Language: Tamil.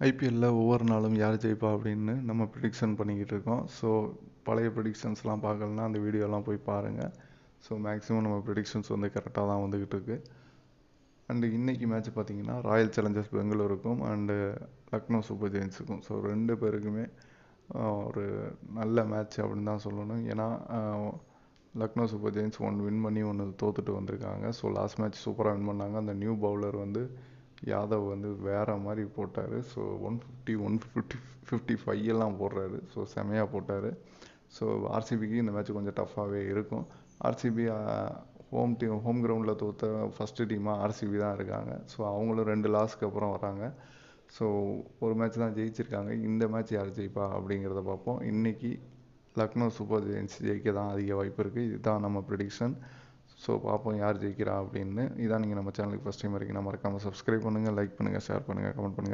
ஐபிஎல்லில் ஒவ்வொரு நாளும் யார் ஜெயிப்பா அப்படின்னு நம்ம ப்ரிடிக்ஷன் பண்ணிக்கிட்டு இருக்கோம். ஸோ பழைய ப்ரிடிக்ஷன்ஸ்லாம் பார்க்கலன்னா அந்த வீடியோலாம் போய் பாருங்கள் ஸோ மேக்ஸிமம் நம்ம ப்ரிடிக்ஷன்ஸ் வந்து கரெக்டாக தான் வந்துக்கிட்டு இருக்கு. அண்டு இன்றைக்கி மேட்ச் பார்த்தீங்கன்னா ராயல் சேலஞ்சர்ஸ் பெங்களூருக்கும் அண்டு லக்னோ சூப்பர் ஜெயின்ஸுக்கும் ஸோ ரெண்டு பேருக்குமே ஒரு நல்ல மேட்ச் அப்படின்னு தான் சொல்லணும். ஏன்னா Lucknow super giants one win பண்ணி ஒன்று தோத்துட்டு வந்திருக்காங்க. ஸோ லாஸ்ட் மேட்ச் சூப்பராக வின் பண்ணாங்க. அந்த நியூ பவுலர் வந்து யாதவ் வந்து வேறு மாதிரி போட்டார். So one fifty one fifty fifty five எல்லாம் போடுறாரு. ஸோ செமையாக போட்டார். ஸோ ஆர்சிபிக்கு இந்த மேட்ச் கொஞ்சம் டஃப்பாகவே இருக்கும். ஆர்சிபி ஹோம் டீம் ஹோம் கிரவுண்டில் தோத்த ஃபஸ்ட்டு டீமாக ஆர்சிபி தான் இருக்காங்க. ஸோ அவங்களும் ரெண்டு லாஸ்க்கு அப்புறம் வராங்க. ஸோ ஒரு மேட்ச் தான் ஜெயிச்சிருக்காங்க. இந்த மேட்ச் யார் ஜெயிப்பா அப்படிங்கிறத பார்ப்போம். இன்றைக்கி லக்னோ சூப்பர் ஜெயின்ஸ் ஜெயிக்க தான் அதிக வாய்ப்பு இருக்குது இதுதான் நம்ம ப்ரிடிக்ஷன் ஸோ பார்ப்போம் யார் ஜெயிக்கிறா அப்படின்னு. இதான் நீங்கள் நம்ம சேனலுக்கு ஃபஸ்ட் டைம் வரைக்கும். மறக்காமல் சப்ஸ்கிரைப் பண்ணுங்கள் லைக் பண்ணுங்கள் ஷேர் பண்ணுங்கள் கமெண்ட் பண்ணுங்கள்